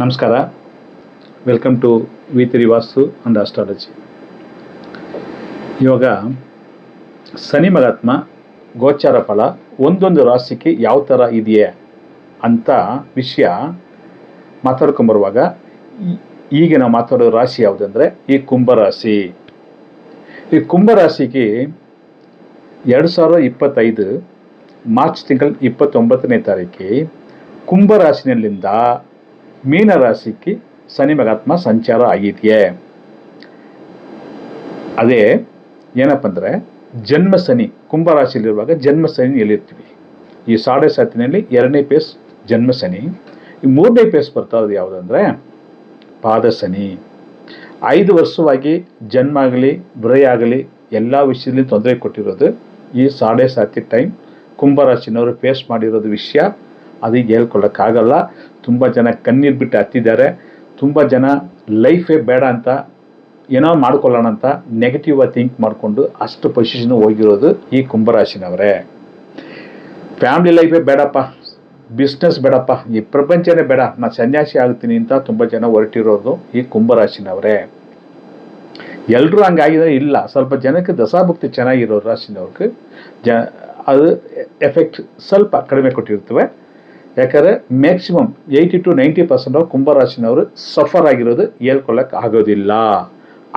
ನಮಸ್ಕಾರ. Welcome to V three vastu and astrology ಇವಾಗ ಶನಿ ಮಹಾತ್ಮ, ಗೋಚಾರ ಫಲ, ಒಂದೊಂದು ರಾಶಿಗೆ ಯಾವ ಥರ ಇದೆಯೇ ಅಂತ ವಿಷಯ ಮಾತಾಡ್ಕೊಂಬರುವಾಗ ಈಗ ನಾವು ಮಾತಾಡೋ ರಾಶಿ ಯಾವುದಂದ್ರೆ ಈ ಕುಂಭರಾಶಿ ಈ ಕುಂಭರಾಶಿಗೆ ಎರಡು ಸಾವಿರದ ಇಪ್ಪತ್ತೈದು ಮಾರ್ಚ್ ತಿಂಗಳ ಇಪ್ಪತ್ತೊಂಬತ್ತನೇ ತಾರೀಕಿಗೆ ಕುಂಭರಾಶಿನಲ್ಲಿಂದ ಮೀನರಾಶಿಗೆ ಶನಿ ಮಹಾತ್ಮ ಸಂಚಾರ ಆಗಿದೆಯೇ? ಅದೇ, ಏನಪ್ಪ ಅಂದರೆ, ಜನ್ಮ ಶನಿ ಕುಂಭರಾಶಿಯಲ್ಲಿರುವಾಗ ಜನ್ಮ ಶನಿ ಎಲ್ಲಿರ್ತೀವಿ ಈ ಸಾಡೆ ಸಾತಿನಲ್ಲಿ ಎರಡನೇ ಪೇಸ್ ಜನ್ಮ ಶನಿ. ಈ ಮೂರನೇ ಪೇಸ್ ಬರ್ತಾ ಇರೋದು ಯಾವುದಂದ್ರೆ ಪಾದ ಶನಿ. ಐದು ವರ್ಷವಾಗಿ ಜನ್ಮ ಆಗಲಿ ಬುರೈ ಆಗಲಿ, ಎಲ್ಲ ವಿಷಯದಲ್ಲಿ ತೊಂದರೆ ಕೊಟ್ಟಿರೋದು ಈ ಸಾಡೆ ಸಾತಿ ಟೈಮ್ ಕುಂಭರಾಶಿನವರು ಫೇಸ್ ಮಾಡಿರೋದು ವಿಷಯ. ಅದೀಗ ಹೇಳ್ಕೊಳ್ಳೋಕ್ಕಾಗಲ್ಲ ತುಂಬ ಜನ ಕಣ್ಣೀರು ಬಿಟ್ಟು ಹತ್ತಿದ್ದಾರೆ. ತುಂಬ ಜನ ಲೈಫೇ ಬೇಡ ಅಂತ ಏನೋ ಮಾಡ್ಕೊಳ್ಳೋಣ ಅಂತ ನೆಗೆಟಿವ್ ಆಗಿ ಥಿಂಕ್ ಮಾಡಿಕೊಂಡು ಅಷ್ಟು ಪೊಸಿಷನ್ ಹೋಗಿರೋದು ಈ ಕುಂಭರಾಶಿನವರೇ. ಫ್ಯಾಮಿಲಿ ಲೈಫೇ ಬೇಡಪ್ಪ. ಬಿಸ್ನೆಸ್ ಬೇಡಪ್ಪ. ಈ ಪ್ರಪಂಚನೇ ಬೇಡ. ನಾನು ಸನ್ಯಾಸಿ ಆಗ್ತೀನಿ ಅಂತ ತುಂಬ ಜನ ಹೊರಟಿರೋದು ಈ ಕುಂಭರಾಶಿನವರೇ. ಎಲ್ಲರೂ ಹಂಗಾಗಿದ್ರೆ ಇಲ್ಲ. ಸ್ವಲ್ಪ ಜನಕ್ಕೆ ದಸಾಭಕ್ತಿ ಚೆನ್ನಾಗಿರೋ ರಾಶಿನವ್ರಿಗೆ ಜ ಅದು ಎಫೆಕ್ಟ್ ಸ್ವಲ್ಪ ಕಡಿಮೆ ಕೊಟ್ಟಿರ್ತವೆ. ಯಾಕಂದರೆ maximum eighty to ninety percent ಕುಂಭರಾಶಿನವರು suffer ಆಗಿರೋದು ಹೇಳ್ಕೊಳ್ಳೋಕೆ ಆಗೋದಿಲ್ಲ.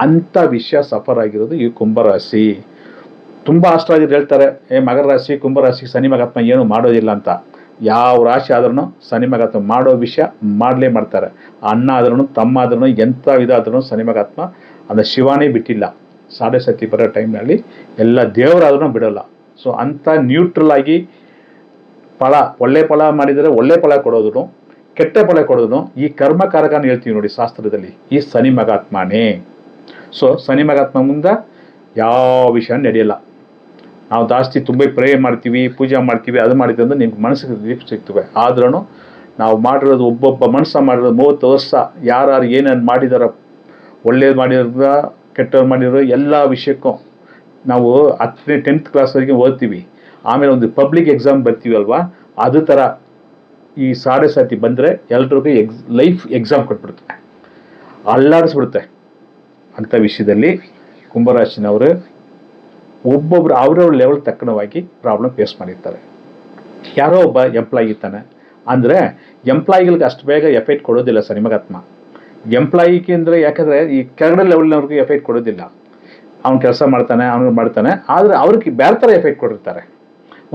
ಅಂಥ ವಿಷಯ ಸಫರ್ ಆಗಿರೋದು ಈ ಕುಂಭರಾಶಿ ತುಂಬ ಅಷ್ಟಾಗಿ ಹೇಳ್ತಾರೆ, ಏ ಮಗರ ರಾಶಿ ಕುಂಭರಾಶಿ ಶನಿ ಮಗಾತ್ಮ ಏನು ಮಾಡೋದಿಲ್ಲ ಅಂತ. ಯಾವ ರಾಶಿ ಆದ್ರೂ ಶನಿ ಮಗಾತ್ಮ ಮಾಡೋ ವಿಷಯ ಮಾಡಲೇ ಮಾಡ್ತಾರೆ. ಅಣ್ಣ ಆದ್ರೂ ತಮ್ಮ ಆದ್ರೂ ಎಂಥ ವಿಧ ಆದ್ರೂ ಶನಿ ಮಗಾತ್ಮ ಅಂದ್ರೆ ಶಿವಾನೇ ಬಿಟ್ಟಿಲ್ಲ. ಸಾಡೆ ಸತಿ ಬರೋ ಟೈಮ್ನಲ್ಲಿ ಎಲ್ಲ ದೇವರಾದ್ರೂ ಬಿಡೋಲ್ಲ. ಸೊ ಅಂಥ ನ್ಯೂಟ್ರಲ್ ಆಗಿ ಫಲ ಒಳ್ಳೆ ಫಲ ಮಾಡಿದರೆ ಒಳ್ಳೆ ಫಲ ಕೊಡೋದನ್ನು ಕೆಟ್ಟ ಫಲ ಕೊಡೋದನ್ನು ಈ ಕರ್ಮಕಾರಕನ ಹೇಳ್ತೀವಿ ನೋಡಿ ಶಾಸ್ತ್ರದಲ್ಲಿ, ಈ ಶನಿ ಮಗಾತ್ಮನೇ ಸೊ ಶನಿ ಮಗಾತ್ಮ ಮುಂದೆ ಯಾವ ವಿಷಯ ನಡೆಯಲ್ಲ. ನಾವು ಜಾಸ್ತಿ ತುಂಬ ಪ್ರೇ ಮಾಡ್ತೀವಿ, ಪೂಜೆ ಮಾಡ್ತೀವಿ, ಅದು ಮಾಡಿದ್ರೆ ಅಂದ್ರೆ ನಿಮ್ಗೆ ಮನಸ್ಸಿಗೆ ದೀಪ ಸಿಗ್ತವೆ. ಆದ್ರೂ ನಾವು ಮಾಡಿರೋದು ಒಬ್ಬೊಬ್ಬ ಮನುಷ್ಯ ಮಾಡಿರೋದು ಮೂವತ್ತು ವರ್ಷ ಯಾರು ಏನೇನು ಮಾಡಿದಾರ, ಒಳ್ಳೇದು ಮಾಡಿರೋದ ಕೆಟ್ಟವ್ರು ಮಾಡಿರೋ ಎಲ್ಲ ವಿಷಯಕ್ಕೂ ನಾವು ಹತ್ತನೇ ಟೆಂತ್ ಕ್ಲಾಸ್ವರೆಗೆ ಓದ್ತೀವಿ. ಆಮೇಲೆ ಒಂದು ಪಬ್ಲಿಕ್ ಎಕ್ಸಾಮ್ ಬರ್ತೀವಲ್ವಾ? ಅದು ಥರ ಈ ಸಾಡೆ ಸಾತಿ ಬಂದರೆ ಎಲ್ರಿಗೂ ಎಕ್ಸ್ ಲೈಫ್ ಎಕ್ಸಾಮ್ ಕೊಟ್ಬಿಡುತ್ತೆ. ಅಲ್ಲಾಡಿಸ್ಬಿಡುತ್ತೆ ಅಂತ ವಿಷಯದಲ್ಲಿ ಕುಂಭರಾಶಿನವರು ಒಬ್ಬೊಬ್ರು ಅವರವ್ರ ಲೆವೆಲ್ ತಕ್ಕನವಾಗಿ ಪ್ರಾಬ್ಲಮ್ ಫೇಸ್ ಮಾಡಿರ್ತಾರೆ. ಯಾರೋ ಒಬ್ಬ ಎಂಪ್ಲಾಯಿ ಇರ್ತಾನೆ. ಅಂದರೆ ಎಂಪ್ಲಾಯಿಗಳಿಗೆ ಅಷ್ಟು ಬೇಗ ಎಫೆಕ್ಟ್ ಕೊಡೋದಿಲ್ಲ ಸರ್ ನಿಮಗಾತ್ಮ ಎಂಪ್ಲಾಯಿಗೆ ಅಂದರೆ ಯಾಕಂದರೆ ಈ ಕೆಳಗಡೆ ಲೆವೆಲ್ನವ್ರಿಗೆ ಎಫೆಕ್ಟ್ ಕೊಡೋದಿಲ್ಲ. ಅವ್ನು ಕೆಲಸ ಮಾಡ್ತಾನೆ ಅವನು ಮಾಡ್ತಾನೆ. ಆದರೆ ಅವ್ರಿಗೆ ಬೇರೆ ಥರ ಎಫೆಕ್ಟ್ ಕೊಟ್ಟಿರ್ತಾರೆ.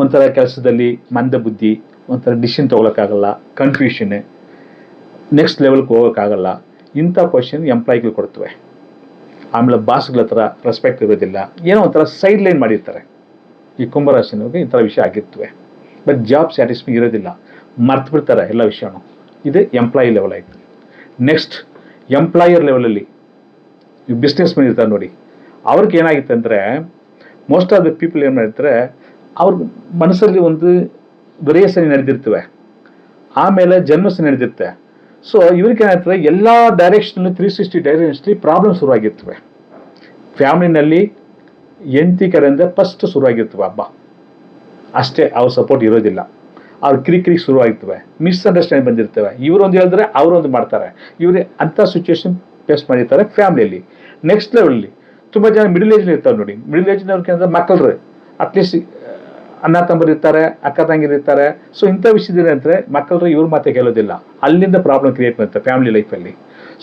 ಒಂಥರ ಕೆಲಸದಲ್ಲಿ ಮಂದ ಬುದ್ಧಿ ಒಂಥರ ಡಿಸಿಷನ್ ತೊಗೊಳಕ್ಕಾಗಲ್ಲ ಕನ್ಫ್ಯೂಷನ್ ನೆಕ್ಸ್ಟ್ ಲೆವೆಲ್ಗೆ ಹೋಗೋಕ್ಕಾಗಲ್ಲ. ಇಂಥ ಪೊಸಿಷನ್ ಎಂಪ್ಲಾಯ್ಗಳು ಕೊಡ್ತವೆ. ಆಮೇಲೆ ಬಾಸ್ಗಳ ಹತ್ರ ರೆಸ್ಪೆಕ್ಟ್ ಇರೋದಿಲ್ಲ. ಏನೋ ಒಂಥರ ಸೈಡ್ ಲೈನ್ ಮಾಡಿರ್ತಾರೆ. ಈ ಕುಂಭರಾಶಿನವ್ರಿಗೆ ಈ ಥರ ವಿಷಯ ಆಗಿರ್ತವೆ. ಬಟ್ ಜಾಬ್ ಸ್ಯಾಟಿಸ್ಫೈ ಇರೋದಿಲ್ಲ. ಮರ್ತು ಬಿಡ್ತಾರೆ ಎಲ್ಲ ವಿಷಯನೂ. ಇದು ಎಂಪ್ಲಾಯಿ ಲೆವೆಲ್ ಆಯಿತು. ನೆಕ್ಸ್ಟ್ ಎಂಪ್ಲಾಯರ್ ಲೆವೆಲಲ್ಲಿ ಬಿಸ್ನೆಸ್ ಮೆನ್ ಇರ್ತಾರೆ ನೋಡಿ. ಅವ್ರಿಗೆ ಏನಾಗಿತ್ತು ಅಂದರೆ ಮೋಸ್ಟ್ ಆಫ್ ದ ಪೀಪಲ್ ಏನು ಮಾಡಿರ್ತಾರೆ ಅವ್ರ ಮನಸ್ಸಲ್ಲಿ ಒಂದು ವಿರೇಸನೆ ನಡೆದಿರ್ತವೆ. ಆಮೇಲೆ ಜನ್ಮಸನೆ ನಡೆದಿರುತ್ತೆ. ಸೊ ಇವ್ರಿಗೆ ಏನಾಗ್ತದೆ, ಎಲ್ಲ ಡೈರೆಕ್ಷನಲ್ಲಿ ತ್ರೀ ಸಿಕ್ಸ್ಟಿ ಡೈರೆಕ್ಷನಲ್ಲಿ ಪ್ರಾಬ್ಲಮ್ ಶುರುವಾಗಿರ್ತವೆ. ಫ್ಯಾಮಿಲಿನಲ್ಲಿ ಎಂತಿ ಕಡೆಯಿಂದ ಫಸ್ಟ್ ಶುರುವಾಗಿರ್ತವೆ ಹಬ್ಬ. ಅಷ್ಟೇ, ಅವ್ರ ಸಪೋರ್ಟ್ ಇರೋದಿಲ್ಲ. ಅವ್ರ ಕಿರಿಕಿರಿ ಶುರುವಾಗಿರ್ತವೆ. ಮಿಸ್ಅಂಡರ್ಸ್ಟ್ಯಾಂಡ್ ಬಂದಿರ್ತವೆ. ಇವರೊಂದು ಹೇಳಿದ್ರೆ ಅವರೊಂದು ಮಾಡ್ತಾರೆ. ಇವ್ರಿಗೆ ಅಂಥ ಸಿಚುವೇಶನ್ ಫೇಸ್ ಮಾಡಿರ್ತಾರೆ ಫ್ಯಾಮಿಲಿಯಲ್ಲಿ ನೆಕ್ಸ್ಟ್ ಲೆವೆಲಲ್ಲಿ ತುಂಬ ಜನ ಮಿಡಲ್ ಏಜ್ನ ಇರ್ತಾರೆ ನೋಡಿ. ಮಿಡಲ್ ಏಜ್ನವ್ರಿಗೆ ಅಂದರೆ ಮಕ್ಕಳ್ರೆ ಅಟ್ಲೀಸ್ಟ್ ಅಣ್ಣ ತಮ್ಮರು ಇರ್ತಾರೆ, ಅಕ್ಕ ತಂಗಿರು ಇರ್ತಾರೆ. ಸೊ ಇಂಥ ವಿಷಯದಲ್ಲಿ ಅಂದರೆ ಮಕ್ಕಳು ಇವ್ರ ಮಾತೆ ಕೇಳೋದಿಲ್ಲ. ಅಲ್ಲಿಂದ ಪ್ರಾಬ್ಲಮ್ ಕ್ರಿಯೇಟ್ ಮಾಡುತ್ತೆ ಫ್ಯಾಮಿಲಿ ಲೈಫಲ್ಲಿ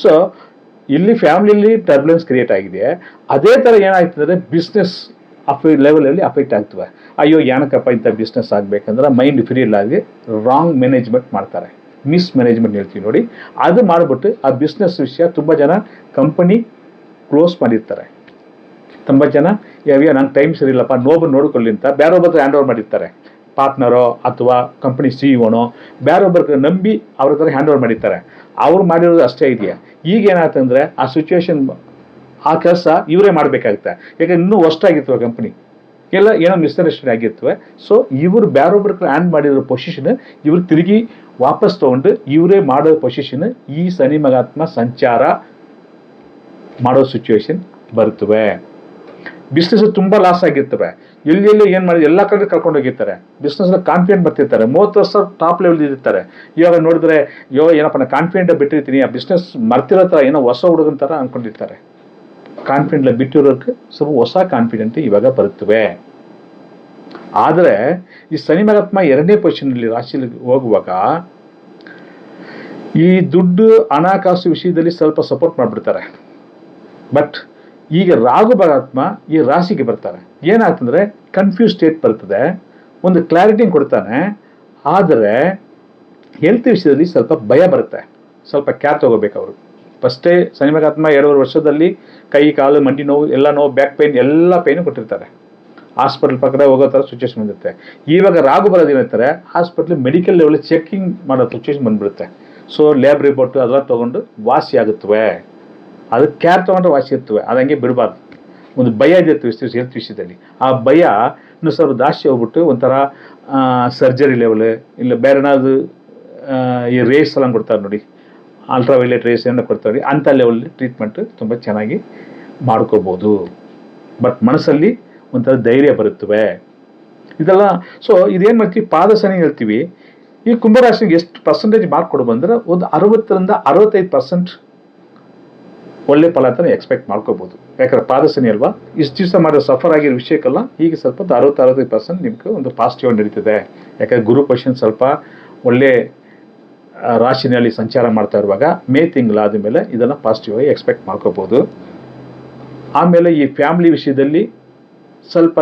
ಸೊ ಇಲ್ಲಿ ಫ್ಯಾಮಿಲಿಯಲ್ಲಿ ಟರ್ಬುಲೆನ್ಸ್ ಕ್ರಿಯೇಟ್ ಆಗಿದೆ. ಅದೇ ಥರ ಏನಾಗ್ತದೆ ಬಿಸ್ನೆಸ್ ಅಫೆ ಲೆವೆಲಲ್ಲಿ ಅಫೆಕ್ಟ್ ಆಗ್ತವೆ. ಅಯ್ಯೋ ಏನಕ್ಕಪ್ಪ ಇಂಥ ಬಿಸ್ನೆಸ್ ಆಗಬೇಕಂದ್ರೆ ಮೈಂಡ್ ಫ್ರೀ ಆಗಿ ರಾಂಗ್ ಮ್ಯಾನೇಜ್ಮೆಂಟ್ ಮಾಡ್ತಾರೆ. ಮಿಸ್ ಮ್ಯಾನೇಜ್ಮೆಂಟ್ ಹೇಳ್ತೀವಿ ನೋಡಿ. ಅದು ಮಾಡಿಬಿಟ್ಟು ಆ ಬಿಸ್ನೆಸ್ ವಿಷಯ ತುಂಬ ಜನ ಕಂಪನಿ ಕ್ಲೋಸ್ ಮಾಡಿರ್ತಾರೆ. ತುಂಬ ಜನ ಯಾವ್ಯ ನಂಗೆ ಟೈಮ್ ಸರಿ ಇಲ್ಲಪ್ಪ ನೋಡಿಕೊಳ್ಳಿ ಅಂತ ಬೇರೊಬ್ಬರ ಹ್ಯಾಂಡ್ ಓವರ್ ಮಾಡಿರ್ತಾರೆ. ಪಾರ್ಟ್ನರೋ ಅಥವಾ ಕಂಪ್ನಿ ಸಿ ಇಒನೋ ಬೇರೊಬ್ಬರಿಗೆ ನಂಬಿ ಅವ್ರ ಹತ್ರ ಹ್ಯಾಂಡ್ ಓವರ್ ಮಾಡಿರ್ತಾರೆ. ಅವ್ರು ಮಾಡಿರೋದು ಅಷ್ಟೇ ಇದೆಯಾ? ಈಗ ಏನಾಗ್ತಂದ್ರೆ ಆ ಸಿಚುವೇಶನ್ ಆ ಕೆಲಸ ಇವರೇ ಮಾಡಬೇಕಾಗುತ್ತೆ. ಯಾಕೆ ಇನ್ನೂ ಒಷ್ಟಾಗಿರ್ತವೆ ಕಂಪ್ನಿ ಎಲ್ಲ ಏನೋ ಮಿಸ್ಅಂಡರ್ಸ್ಟ್ಯಾಂಡ್ ಆಗಿರ್ತವೆ. ಸೊ ಇವರು ಬೇರೊಬ್ಬರ ಹ್ಯಾಂಡ್ ಮಾಡಿರೋ ಪೊಸಿಷನ್ ಇವರು ತಿರುಗಿ ವಾಪಸ್ ತೊಗೊಂಡು ಇವರೇ ಮಾಡೋ ಪೊಸಿಷನ್ ಈ ಸನಿಮಗಾತ್ಮ ಸಂಚಾರ ಮಾಡೋ ಸಿಚುವೇಶನ್ ಬರ್ತವೆ. ಬಿಸ್ನೆಸ್ ತುಂಬಾ ಲಾಸ್ ಆಗಿರ್ತವೆ. ಎಲ್ಲಿ ಎಲ್ಲಿ ಏನು ಮಾಡಿ ಎಲ್ಲ ಕಡೆ ಕರ್ಕೊಂಡು ಹೋಗಿರ್ತಾರೆ. ಬಿಸ್ನೆಸ್ ಕಾನ್ಫಿಡೆಂಟ್ ಬರ್ತಿರ್ತಾರೆ. ಮೂವತ್ತು ವರ್ಷ ಟಾಪ್ ಲೆವೆಲ್ ಇರ್ತಾರೆ. ಇವಾಗ ನೋಡಿದ್ರೆ, ಯೋ, ಏನಪ್ಪ ನಾನು ಕಾನ್ಫಿಡೆಂಟ್ ಬಿಟ್ಟಿರ್ತೀನಿ, ಆ ಬಿಸ್ನೆಸ್ ಮರ್ತಿರೋ ಥರ ಏನೋ ಹೊಸ ಹುಡುಗನ ಥರ ಅನ್ಕೊಂಡಿರ್ತಾರೆ. ಕಾನ್ಫಿಡೆಂಟ್ ಬಿಟ್ಟಿರೋಕ್ಕೆ ಸ್ವಲ್ಪ ಹೊಸ ಕಾನ್ಫಿಡೆಂಟ್ ಇವಾಗ ಬರುತ್ತವೆ. ಆದರೆ, ಈ ಶನಿ ಮಹಾತ್ಮ ಎರಡನೇ ಪೊಸಿಷನಲ್ಲಿ ರಾಶಿಯಲ್ಲಿ ಹೋಗುವಾಗ, ಈ ದುಡ್ಡು, ಹಣಕಾಸು ವಿಷಯದಲ್ಲಿ ಸ್ವಲ್ಪ ಸಪೋರ್ಟ್ ಮಾಡಿಬಿಡ್ತಾರೆ. ಬಟ್ ಈಗ ರಾಗು ಪರಾತ್ಮ ಈ ರಾಶಿಗೆ ಬರ್ತಾರೆ ಏನಾಗ್ತಂದ್ರೆ ಕನ್ಫ್ಯೂಸ್ ಸ್ಟೇಟ್ ಬರ್ತದೆ. ಒಂದು ಕ್ಲಾರಿಟಿ ಕೊಡ್ತಾನೆ. ಆದರೆ ಹೆಲ್ತ್ ವಿಷಯದಲ್ಲಿ ಸ್ವಲ್ಪ ಭಯ ಬರುತ್ತೆ. ಸ್ವಲ್ಪ ಕ್ಯಾರ್ ತಗೋಬೇಕು ಅವರು. ಫಸ್ಟೇ ಶನಿ ಮಹಾತ್ಮ ಎರಡೂವರೆ ವರ್ಷದಲ್ಲಿ ಕೈ, ಕಾಲು, ಮಂಡಿ ನೋವು, ಎಲ್ಲ ನೋವು ಬ್ಯಾಕ್ ಪೈನ್ ಎಲ್ಲ ಪೈನು ಕೊಟ್ಟಿರ್ತಾರೆ. ಹಾಸ್ಪಿಟಲ್ ಪಕ್ಕದ ಹೋಗೋ ಥರ ಸಿಚುವೇಶನ್ ಬಂದಿರುತ್ತೆ. ಇವಾಗ ರಾಗು ಬರೋದು ಏನಿರ್ತಾರೆ ಹಾಸ್ಪಿಟ್ಲ್ ಮೆಡಿಕಲ್ ಲೆವೆಲ್ ಚೆಕಿಂಗ್ ಮಾಡೋ ಸಿಚುವೇಶನ್ ಬಂದ್ಬಿಡುತ್ತೆ. ಸೊ ಲ್ಯಾಬ್ ರಿಪೋರ್ಟ್ ಅದೆಲ್ಲ ತೊಗೊಂಡು ವಾಸಿ ಆಗುತ್ತವೆ. ಅದು ಕ್ಯಾರ್ ತೊಗೊಂಡ್ರೆ ವಾಸಿ ಇರ್ತವೆ. ಅದು ಹಂಗೆ ಬಿಡಬಾರ್ದು. ಒಂದು ಭಯ ಇದೆ ಹೆಲ್ತ್ ವಿಷಯದಲ್ಲಿ. ಆ ಭಯ ಇನ್ನು ಸ್ವಲ್ಪ ಜಾಸ್ತಿ ಹೋಗ್ಬಿಟ್ಟು ಒಂಥರ ಸರ್ಜರಿ ಲೆವೆಲ್ ಇಲ್ಲ ಬೇರೆ ಏನಾದ್ರು ಈ ರೇಸ್ ಎಲ್ಲ ಕೊಡ್ತಾರೆ ನೋಡಿ. ಅಲ್ಟ್ರಾವೈಲೆಟ್ ರೇಸ್ ಏನೋ ಕೊಡ್ತಾರೆ. ಅಂಥ ಲೆವೆಲ್ ಟ್ರೀಟ್ಮೆಂಟ್ ತುಂಬ ಚೆನ್ನಾಗಿ ಮಾಡ್ಕೋಬೋದು ಬಟ್ ಮನಸ್ಸಲ್ಲಿ ಒಂಥರ ಧೈರ್ಯ ಬರುತ್ತವೆ. ಇದೆಲ್ಲ ಸೊ ಇದೇನು ಮಾಡ್ತೀವಿ? ಪಾದ ಶನಿ ಹೇಳ್ತೀವಿ. ಈ ಕುಂಭರಾಶಿಗೆ ಎಷ್ಟು ಪರ್ಸೆಂಟೇಜ್ ಮಾರ್ಕ್ ಕೊಡು ಬಂದ್ರೆ ಒಂದು ಅರವತ್ತರಿಂದ ಅರವತ್ತೈದು ಪರ್ಸೆಂಟ್ ಒಳ್ಳೆ ಫಲ ಅಂತ ಎಕ್ಸ್ಪೆಕ್ಟ್ ಮಾಡ್ಕೋಬಹುದು ಯಾಕಂದ್ರೆ ಪಾದಸನಿ ಅಲ್ವಾ? ಇಷ್ಟು ದಿವಸ ಮಾಡಿದ್ರೆ ಸಫರ್ ಆಗಿರೋ ವಿಷಯಕ್ಕಲ್ಲ ಈಗ ಸ್ವಲ್ಪ ಅರವತ್ತು ಅರವತ್ತು ಅರವತ್ತೈದು ಪರ್ಸೆಂಟ್ ನಿಮ್ಗೆ ಒಂದು ಪಾಸಿಟಿವ್ ನಡೀತಿದೆ. ಯಾಕಂದ್ರೆ ಗುರು ಪಶನ್ ಸ್ವಲ್ಪ ಒಳ್ಳೆ ರಾಶಿನಲ್ಲಿ ಸಂಚಾರ ಮಾಡ್ತಾ ಇರುವಾಗ ಮೇ ತಿಂಗಳಾದ ಮೇಲೆ ಇದನ್ನು ಪಾಸಿಟಿವ್ ಆಗಿ ಎಕ್ಸ್ಪೆಕ್ಟ್ ಮಾಡ್ಕೋಬಹುದು ಆಮೇಲೆ ಈ ಫ್ಯಾಮಿಲಿ ವಿಷಯದಲ್ಲಿ ಸ್ವಲ್ಪ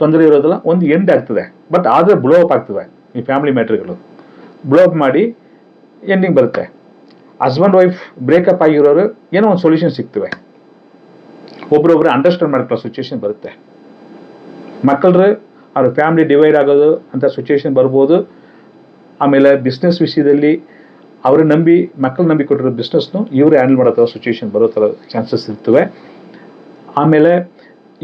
ತೊಂದರೆ ಇರೋದಿಲ್ಲ ಒಂದು ಎಂಡ್ ಆಗ್ತದೆ. ಬಟ್ ಆದರೆ ಬ್ಲೋ ಅಪ್ ಆಗ್ತದೆ ಈ ಫ್ಯಾಮಿಲಿ ಮ್ಯಾಟ್ರ್ಗಳು ಬ್ಲೋ ಅಪ್ ಮಾಡಿ ಎಂಡಿಂಗ್ ಬರುತ್ತೆ. ಹಸ್ಬೆಂಡ್ ವೈಫ್ ಬ್ರೇಕಪ್ ಆಗಿರೋರು ಏನೋ ಒಂದು ಸೊಲ್ಯೂಷನ್ ಸಿಗ್ತವೆ. ಒಬ್ರೊಬ್ರು ಅಂಡರ್ಸ್ಟ್ಯಾಂಡ್ ಮಾಡ್ಕೊಳ್ಳೋ ಸಿಚುವೇಶನ್ ಬರುತ್ತೆ. ಮಕ್ಕಳರು ಅವ್ರ ಫ್ಯಾಮಿಲಿ ಡಿವೈಡ್ ಆಗೋದು ಅಂತ ಸಿಚುವೇಶನ್ ಬರ್ಬೋದು. ಆಮೇಲೆ ಬಿಸ್ನೆಸ್ ವಿಷಯದಲ್ಲಿ ಅವ್ರ ನಂಬಿ, ಮಕ್ಕಳು ನಂಬಿ ಕೊಟ್ಟಿರೋ ಬಿಸ್ನೆಸ್ನು ಇವರು ಹ್ಯಾಂಡಲ್ ಮಾಡೋ ಥರ ಸಿಚುವೇಶನ್ ಬರೋ ಥರ ಚಾನ್ಸಸ್ ಇರ್ತವೆ. ಆಮೇಲೆ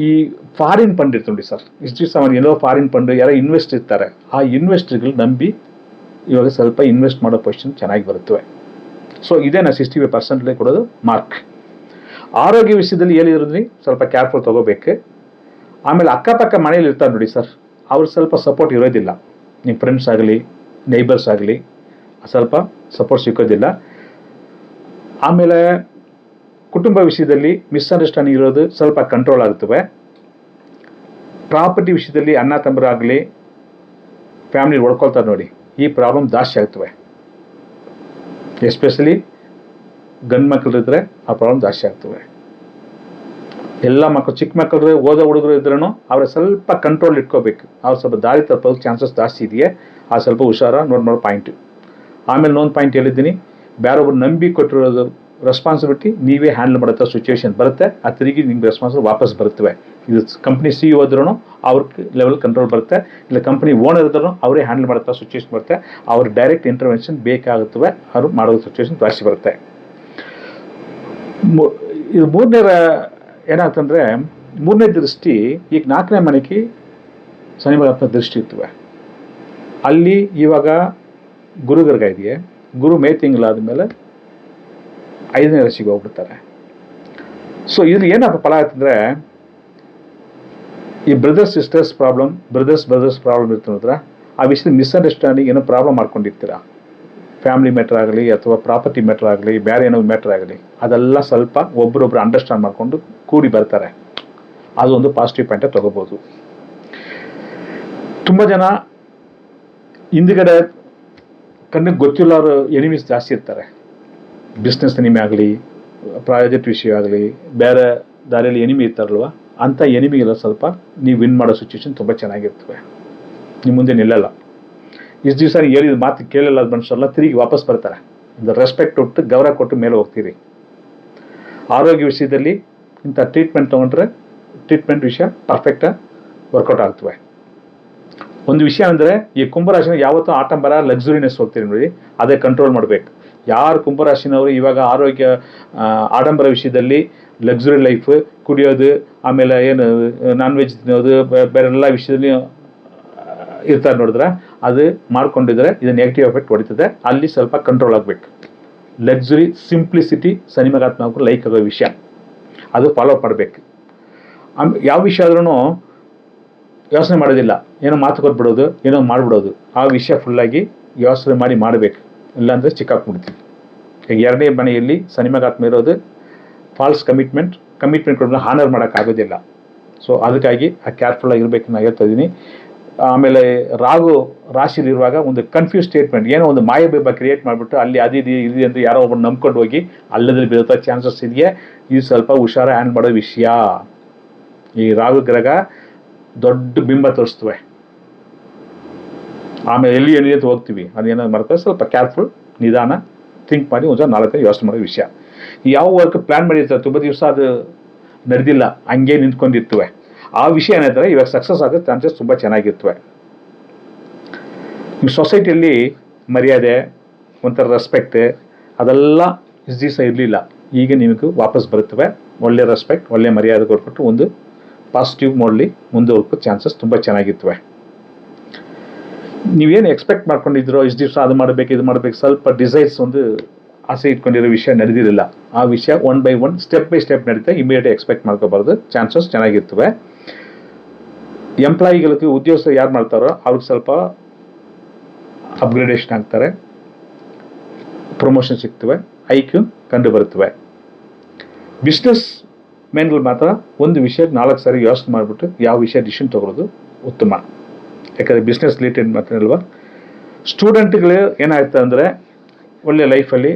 ಈ ಫಾರಿನ್ ಫಂಡ್ ಇರ್ತದೆ ನೋಡಿ ಸರ್. ಇಷ್ಟು ದಿವಸ ಏನೋ ಫಾರಿನ್ ಫಂಡ್ ಯಾರೋ ಇನ್ವೆಸ್ಟ್ ಇರ್ತಾರೆ. ಆ ಇನ್ವೆಸ್ಟರ್ಗಳು ನಂಬಿ ಇವಾಗ ಸ್ವಲ್ಪ ಇನ್ವೆಸ್ಟ್ ಮಾಡೋ ಪೊಸಿಷನ್ ಚೆನ್ನಾಗಿ ಬರುತ್ತವೆ. ಸೊ ಇದೇ ನಾನು ಸಿಕ್ಸ್ಟಿ ಫೈವ್ ಪರ್ಸೆಂಟ್ಲೇ ಕೊಡೋದು ಮಾರ್ಕ್ ಆರೋಗ್ಯ ವಿಷಯದಲ್ಲಿ ಏನಿದ್ರಿ ಸ್ವಲ್ಪ ಕೇರ್ಫುಲ್ ತಗೋಬೇಕು. ಆಮೇಲೆ ಅಕ್ಕಪಕ್ಕ ಮನೆಯಲ್ಲಿ ಇರ್ತಾರೆ ನೋಡಿ ಸರ್ ಅವ್ರು ಸ್ವಲ್ಪ ಸಪೋರ್ಟ್ ಇರೋದಿಲ್ಲ. ನಿಮ್ಮ ಫ್ರೆಂಡ್ಸ್ ಆಗಲಿ ನೈಬರ್ಸ್ ಆಗಲಿ, ಸ್ವಲ್ಪ ಸಪೋರ್ಟ್ ಸಿಕ್ಕೋದಿಲ್ಲ. ಆಮೇಲೆ ಕುಟುಂಬ ವಿಷಯದಲ್ಲಿ ಮಿಸ್ಅಂಡರ್ಸ್ಟ್ಯಾಂಡಿಂಗ್ ಇರೋದು ಸ್ವಲ್ಪ ಕಂಟ್ರೋಲ್ ಆಗುತ್ತವೆ. ಪ್ರಾಪರ್ಟಿ ವಿಷಯದಲ್ಲಿ ಅಣ್ಣ, ತಮ್ಮರಾಗಲಿ ಫ್ಯಾಮಿಲಿ ಹೊಡ್ಕೊಳ್ತಾರೆ ನೋಡಿ, ಈ ಪ್ರಾಬ್ಲಮ್ ಜಾಸ್ತಿ ಆಗ್ತವೆ. ಎಸ್ಪೆಷಲಿ ಗಂಡು ಮಕ್ಕಳಿದ್ರೆ ಆ ಪ್ರಾಬ್ಲಮ್ ಜಾಸ್ತಿ ಆಗ್ತವೆ ಎಲ್ಲ ಮಕ್ಕಳು ಚಿಕ್ಕ ಮಕ್ಕಳು ಓದೋ ಹುಡುಗರು ಇದ್ರೂ ಅವ್ರ ಸ್ವಲ್ಪ ಕಂಟ್ರೋಲ್ ಇಟ್ಕೋಬೇಕು. ಅವ್ರು ಸ್ವಲ್ಪ ದಾರಿ ತಪ್ಪೋದು ಚಾನ್ಸಸ್ ಜಾಸ್ತಿ ಇದೆಯೇ? ಆ ಸ್ವಲ್ಪ ಹುಷಾರ, ನೋಡಿ ನೋಡಿ ಪಾಯಿಂಟ್ ಆಮೇಲೆ ಇನ್ನೊಂದು ಪಾಯಿಂಟ್ ಹೇಳಿದ್ದೀನಿ. ಬೇರೊಬ್ರು ನಂಬಿ ಕೊಟ್ಟಿರೋದು ರೆಸ್ಪಾನ್ಸಿಬಿಲಿಟಿ ನೀವೇ ಹ್ಯಾಂಡಲ್ ಮಾಡುತ್ತೆ ಸಿಚುವೇಶನ್ ಬರುತ್ತೆ. ಆ ತಿರುಗಿ ನಿಮ್ಗೆ ರೆಸ್ಪಾನ್ಸಿಬಲ್ ವಾಪಸ್ ಬರುತ್ತವೆ. ಇದು ಕಂಪ್ನಿ ಸಿ ಹೋದ್ರೂ ಅವ್ರ ಲೆವೆಲ್ ಕಂಟ್ರೋಲ್ ಬರುತ್ತೆ. ಇಲ್ಲ ಕಂಪ್ನಿ ಓನರ್ ಇದ್ರೂ ಅವರೇ ಹ್ಯಾಂಡಲ್ ಮಾಡ್ತಾ ಸಿಚುವೇಶನ್ ಬರುತ್ತೆ. ಅವ್ರ ಡೈರೆಕ್ಟ್ ಇಂಟರ್ವೆನ್ಷನ್ ಬೇಕಾಗುತ್ತವೆ. ಅವರು ಮಾಡೋ ಸಿಚುವೇಶನ್ ಜಾಸ್ತಿ ಬರುತ್ತೆ. ಇದು ಮೂರನೇ ಏನಾಗ್ತಂದ್ರೆ ಮೂರನೇ ದೃಷ್ಟಿ ಈಗ ನಾಲ್ಕನೇ ಮನೆಗೆ ಶನಿ ದೃಷ್ಟಿ ಇರ್ತವೆ. ಅಲ್ಲಿ ಇವಾಗ ಗುರುಗರ್ಗ ಇದೆಯೇ? ಗುರು ಮೇ ತಿಂಗಳಾದ ಮೇಲೆ ಐದನೇ ರಾಶಿಗೆ ಹೋಗ್ಬಿಡ್ತಾರೆ. ಸೊ ಇದು ಏನಪ್ಪ ಫಲ ಆಯ್ತಂದ್ರೆ ಈ brothers sisters problem brothers brothers problem ಇರ್ತಂದ್ರೆ ಆ ವಿಷಯದ ಮಿಸ್ಅಂಡರ್ಸ್ಟ್ಯಾಂಡಿಂಗ್ ಏನೋ ಪ್ರಾಬ್ಲಮ್ ಮಾಡ್ಕೊಂಡಿರ್ತೀರಾ? ಫ್ಯಾಮಿಲಿ ಮ್ಯಾಟರ್ ಆಗಲಿ ಅಥವಾ ಪ್ರಾಪರ್ಟಿ ಮ್ಯಾಟರ್ ಆಗಲಿ, ಬೇರೆ ಏನೋ ಮ್ಯಾಟರ್ ಆಗಲಿ, ಅದೆಲ್ಲ ಸ್ವಲ್ಪ ಒಬ್ಬರೊಬ್ಬರು ಅಂಡರ್ಸ್ಟ್ಯಾಂಡ್ ಮಾಡಿಕೊಂಡು ಕೂಡಿ ಬರ್ತಾರೆ. ಅದು ಒಂದು ಪಾಸಿಟಿವ್ ಪಾಯಿಂಟ್ ತೊಗೋಬೋದು. ತುಂಬ ಜನ ಹಿಂದ್ಗಡೆ ಕಣ್ಣಿಗೆ ಗೊತ್ತಿಲ್ಲವರು ಎನಿಮೀಸ್ ಜಾಸ್ತಿ ಇರ್ತಾರೆ. ಬಿಸ್ನೆಸ್ ಎನಿಮಿ ಆಗಲಿ ಪ್ರಾಜೆಕ್ಟ್ ವಿಷಯ ಆಗಲಿ, ಬೇರೆ ದಾರಿಯಲ್ಲಿ ಎನಿಮಿ ಇರ್ತಾರಲ್ವ? ಅಂಥ ಎನಿಮಿಗೆಲ್ಲ ಸ್ವಲ್ಪ ನೀವು ವಿನ್ ಮಾಡೋ ಸಿಚುವೇಶನ್ ತುಂಬ ಚೆನ್ನಾಗಿರ್ತವೆ. ನಿಮ್ಮ ಮುಂದೆ ನಿಲ್ಲಲ್ಲ. ಇಷ್ಟು ದಿವಸ ಹೇಳಿದ ಮಾತು ಕೇಳಲ್ಲ ಮನುಷ್ಯರೆಲ್ಲ ತಿರುಗಿ ವಾಪಸ್ ಬರ್ತಾರೆ. ಒಂದು ರೆಸ್ಪೆಕ್ಟ್ ಕೊಟ್ಟು ಗೌರವ ಕೊಟ್ಟು ಮೇಲೆ ಹೋಗ್ತೀರಿ. ಆರೋಗ್ಯ ವಿಷಯದಲ್ಲಿ ಇಂಥ ಟ್ರೀಟ್ಮೆಂಟ್ ತೊಗೊಂಡ್ರೆ ಟ್ರೀಟ್ಮೆಂಟ್ ವಿಷಯ ಪರ್ಫೆಕ್ಟಾಗಿ ವರ್ಕೌಟ್ ಆಗ್ತವೆ. ಒಂದು ವಿಷಯ ಅಂದರೆ ಈ ಕುಂಭರಾಶಿನ ಯಾವತ್ತೂ ಆಟಂಬರ ಲಕ್ಸುರಿನೆಸ್ ಹೋಗ್ತೀರಿ ನೋಡಿ, ಅದೇ ಕಂಟ್ರೋಲ್ ಮಾಡಬೇಕು. ಯಾರು ಕುಂಭರಾಶಿನವರು ಇವಾಗ ಆರೋಗ್ಯ ಆಡಂಬರ ವಿಷಯದಲ್ಲಿ ಲಕ್ಸುರಿ ಲೈಫ್ ಕುಡಿಯೋದು, ಆಮೇಲೆ ಏನು ನಾನ್ ವೆಜ್ ತಿನ್ನೋದು ಬೇರೆಲ್ಲ ವಿಷಯದಲ್ಲಿ ಇರ್ತಾರೆ ನೋಡಿದ್ರೆ ಅದು ಮಾಡ್ಕೊಂಡಿದ್ರೆ ಇದು ನೆಗೆಟಿವ್ ಎಫೆಕ್ಟ್ ಹೊಡಿತದೆ. ಅಲ್ಲಿ ಸ್ವಲ್ಪ ಕಂಟ್ರೋಲ್ ಆಗಬೇಕು. ಲಕ್ಸುರಿ ಸಿಂಪ್ಲಿಸಿಟಿ ಸನಿಮಗಾತ್ಮಕರು ಲೈಕ್ ಆಗೋ ವಿಷಯ. ಅದು ಫಾಲೋ ಮಾಡಬೇಕು. ಆಮ್ ಯಾವ ವಿಷಯ ಆದ್ರೂ ಯೋಚನೆ ಮಾಡೋದಿಲ್ಲ. ಏನೋ ಮಾತು ಕೊಟ್ಬಿಡೋದು, ಏನೋ ಮಾಡಿಬಿಡೋದು. ಆ ವಿಷಯ ಫುಲ್ಲಾಗಿ ಯೋಚನೆ ಮಾಡಿ ಮಾಡಬೇಕು. ಇಲ್ಲಾಂದರೆ ಚಿಕ್ಕಾಕ್ಬಿಡ್ತೀವಿ ಈಗ ಎರಡನೇ ಮನೆಯಲ್ಲಿ ಸನಿಮಗಾತ್ಮ ಇರೋದು ಫಾಲ್ಸ್ ಕಮಿಟ್ಮೆಂಟ್ ಕಮಿಟ್ಮೆಂಟ್ಗಳನ್ನ ಹಾನರ್ ಮಾಡೋಕ್ಕಾಗೋದಿಲ್ಲ ಸೊ ಅದಕ್ಕಾಗಿ ಆ ಕೇರ್ಫುಲ್ಲಾಗಿ ಇರಬೇಕು ನಾನು ಹೇಳ್ತಾ ಇದ್ದೀನಿ. ಆಮೇಲೆ ರಾಗು ರಾಶಿಲಿರುವಾಗ ಒಂದು ಕನ್ಫ್ಯೂಸ್ ಸ್ಟೇಟ್ಮೆಂಟ್ ಏನೋ ಒಂದು ಮಾಯಬೇಬ ಕ್ರಿಯೇಟ್ ಮಾಡಿಬಿಟ್ಟು ಅಲ್ಲಿ ಅದಿದೆ ಇದೆ ಅಂತ ಯಾರೋ ಒಬ್ಬರು ನಂಬ್ಕೊಂಡು ಹೋಗಿ ಅಲ್ಲದಲ್ಲಿ ಬೀಳುತ್ತೋ ಚಾನ್ಸಸ್ ಇದೆಯೇ? ಇದು ಸ್ವಲ್ಪ ಹುಷಾರ ಹ್ಯಾಂಡ್ ಮಾಡೋ ವಿಷಯ. ಈ ರಾಹು ಗ್ರಹ ದೊಡ್ಡ ಬಿಂಬ ತೋರಿಸ್ತವೆ. ಆಮೇಲೆ ಎಲ್ಲಿ ಅಂತ ಹೋಗ್ತೀವಿ? ಅದೇನೋ ಮಾಡ್ತಾರೆ ಸ್ವಲ್ಪ ಕೇರ್ಫುಲ್ ನಿಧಾನ ಥಿಂಕ್ ಮಾಡಿ ಒಂದು ನಾಲ್ಕೈದು ಯೋಚನೆ ಮಾಡೋ ವಿಷಯ. ಯಾವ ವರ್ಕ್ ಪ್ಲ್ಯಾನ್ ಮಾಡಿರ್ತಾರೆ? ತುಂಬ ದಿವಸ ಅದು ನಡೆದಿಲ್ಲ. ಹಂಗೆ ನಿಂತ್ಕೊಂಡಿರ್ತವೆ. ಆ ವಿಷಯ ಏನಾಯ್ತಾರೆ ಇವಾಗ ಸಕ್ಸಸ್ ಆಗೋ ಚಾನ್ಸಸ್ ತುಂಬ ಚೆನ್ನಾಗಿರ್ತವೆ. ಸೊಸೈಟಿಯಲ್ಲಿ ಮರ್ಯಾದೆ, ಒಂಥರ ರೆಸ್ಪೆಕ್ಟ್ ಅದೆಲ್ಲ ಇಷ್ಟು ದಿವಸ ಇರಲಿಲ್ಲ. ಈಗ ನಿಮಗೆ ವಾಪಸ್ ಬರುತ್ತವೆ. ಒಳ್ಳೆ ರೆಸ್ಪೆಕ್ಟ್ ಒಳ್ಳೆ ಮರ್ಯಾದೆ ಕೊಟ್ಬಿಟ್ಟು ಒಂದು ಪಾಸಿಟಿವ್ ಮೋಡ್ಲಿ ಮುಂದೆ ಹೋಗೋ ಚಾನ್ಸಸ್ ತುಂಬ ಚೆನ್ನಾಗಿರ್ತವೆ. ನೀವೇನು ಎಕ್ಸ್ಪೆಕ್ಟ್ ಮಾಡ್ಕೊಂಡಿದ್ರೋ ಇಷ್ಟು ದಿವಸ ಅದು ಮಾಡಬೇಕು, ಇದು ಮಾಡಬೇಕು, ಸ್ವಲ್ಪ ಡಿಸೈರ್ಸ್ ಒಂದು ಆಸೆ ಇಟ್ಕೊಂಡಿರೋ ವಿಷಯ ನಡೆದಿರಲಿಲ್ಲ. ಆ ವಿಷಯ one by one step by step ನಡೀತಾ ಇಮಿಡಿಯೇಟ್ ಎಕ್ಸ್ಪೆಕ್ಟ್ ಮಾಡ್ಕೋಬಾರ್ದು. ಚಾನ್ಸಸ್ ಚೆನ್ನಾಗಿರ್ತವೆ. ಎಂಪ್ಲಾಯಿಗಳಿಗೆ ಉದ್ಯೋಗ ಯಾರು ಮಾಡ್ತಾರೋ, ಅವ್ರಿಗೆ ಸ್ವಲ್ಪ ಅಪ್ಗ್ರೇಡೇಷನ್ ಆಗ್ತಾರೆ. ಪ್ರಮೋಷನ್ ಸಿಗ್ತವೆ. ಐಕ್ಯೂ ಕಂಡು ಬರುತ್ತವೆ ಬಿಸ್ನೆಸ್ ಮೆನ್ಗಳು ಮಾತ್ರ ಒಂದು ವಿಷಯ ನಾಲ್ಕು ಸಾರಿ ಯೋಚನೆ ಮಾಡಿಬಿಟ್ಟು ಯಾವ ವಿಷಯ ಡಿಸಿಷನ್ ತಗೊಳ್ಳೋದು ಉತ್ತಮ. ಯಾಕಂದರೆ ಬಿಸ್ನೆಸ್ ರಿಲೇಟೆಡ್ ಮಾತ್ರಲ್ವಾ ಸ್ಟೂಡೆಂಟ್ಗಳು ಏನಾಗ್ತದೆ ಅಂದರೆ ಒಳ್ಳೆ ಲೈಫಲ್ಲಿ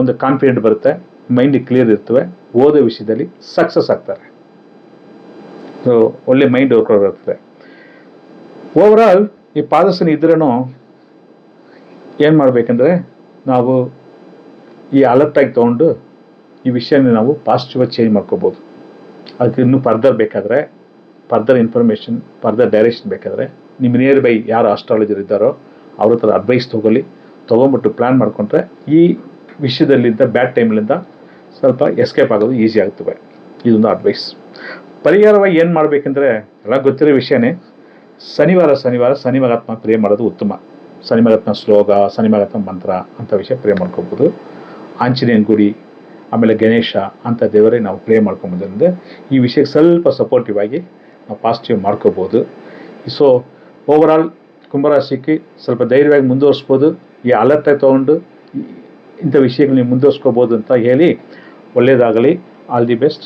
ಒಂದು ಕಾನ್ಫಿಡೆಂಟ್ ಬರುತ್ತೆ ಮೈಂಡ್ ಕ್ಲಿಯರ್ ಇರ್ತವೆ, ಓದೋ ವಿಷಯದಲ್ಲಿ ಸಕ್ಸಸ್ ಆಗ್ತಾರೆ. ಸೊ ಒಳ್ಳೆ ಮೈಂಡ್ ವರ್ಕೌಟ್ ಓವರ್ ಓವರಾಲ್ ಈ ಪಾದಸನ ಇದ್ರೂ ಏನು ಮಾಡಬೇಕಂದ್ರೆ ನಾವು ಈ ಅಲರ್ಟಾಗಿ ತೊಗೊಂಡು ಈ ವಿಷಯನ ನಾವು ಪಾಸಿಟಿವ್ ಚೇಂಜ್ ಮಾಡ್ಕೋಬೋದು. ಅದಕ್ಕೆ ಇನ್ನೂ ಫರ್ದರ್ ಬೇಕಾದರೆ ಫರ್ದರ್ ಇನ್ಫಾರ್ಮೇಷನ್ ಫರ್ದರ್ ಡೈರೆಕ್ಷನ್ ಬೇಕಾದರೆ ನಿಮ್ಮ ನಿಯರ್ ಬೈ ಯಾರು ಆಸ್ಟ್ರಾಲಜರ್ ಇದ್ದಾರೋ ಅವ್ರ ಹತ್ರ ಅಡ್ವೈಸ್ ತೊಗೊಳ್ಳಿ ತೊಗೊಂಬಿಟ್ಟು ಪ್ಲ್ಯಾನ್ ಮಾಡಿಕೊಂಡ್ರೆ ಈ ವಿಷಯದಲ್ಲಿದ್ದ ಬ್ಯಾಡ್ ಟೈಮ್ಲಿಂದ ಸ್ವಲ್ಪ ಎಸ್ಕೇಪ್ ಆಗೋದು ಈಸಿ ಆಗ್ತವೆ ಇದೊಂದು ಅಡ್ವೈಸ್ ಪರಿಹಾರವಾಗಿ ಏನು ಮಾಡಬೇಕಂದ್ರೆ, ಎಲ್ಲ ಗೊತ್ತಿರೋ ವಿಷಯನೇ ಶನಿವಾರ ಶನಿವಾರ ಶನಿಮಗಾತ್ಮ ಪ್ರೇಮ್ ಮಾಡೋದು ಉತ್ತಮ. ಶನಿಮಗಾತ್ಮ ಶ್ಲೋಕ ಶನಿಮಗಾತ್ಮ ಮಂತ್ರ ಅಂಥ ವಿಷಯ ಪ್ರೇಮ್ ಮಾಡ್ಕೊಬೋದು. ಆಂಜನೇಯನ ಗುಡಿ, ಆಮೇಲೆ ಗಣೇಶ ಅಂಥ ದೇವರೇ ನಾವು ಪ್ರೇ ಮಾಡ್ಕೊಂಬೋದ್ರಿಂದ ಈ ವಿಷಯಕ್ಕೆ ಸ್ವಲ್ಪ ಸಪೋರ್ಟಿವ್ ಆಗಿ ನಾವು ಪಾಸಿಟಿವ್ ಮಾಡ್ಕೋಬೋದು. ಸೊ ಓವರಾಲ್ ಕುಂಭರಾಶಿಗೆ ಸ್ವಲ್ಪ ಧೈರ್ಯವಾಗಿ ಮುಂದುವರಿಸ್ಬೋದು. ಈ ಅಲರ್ಟ್ ತೊಗೊಂಡು ಇಂಥ ವಿಷಯಗಳು ನೀವು ಮುಂದುವರ್ಸ್ಕೋಬೋದು ಅಂತ ಹೇಳಿ ಒಳ್ಳೆಯದಾಗಲಿ ಆಲ್ ದಿ ಬೆಸ್ಟ್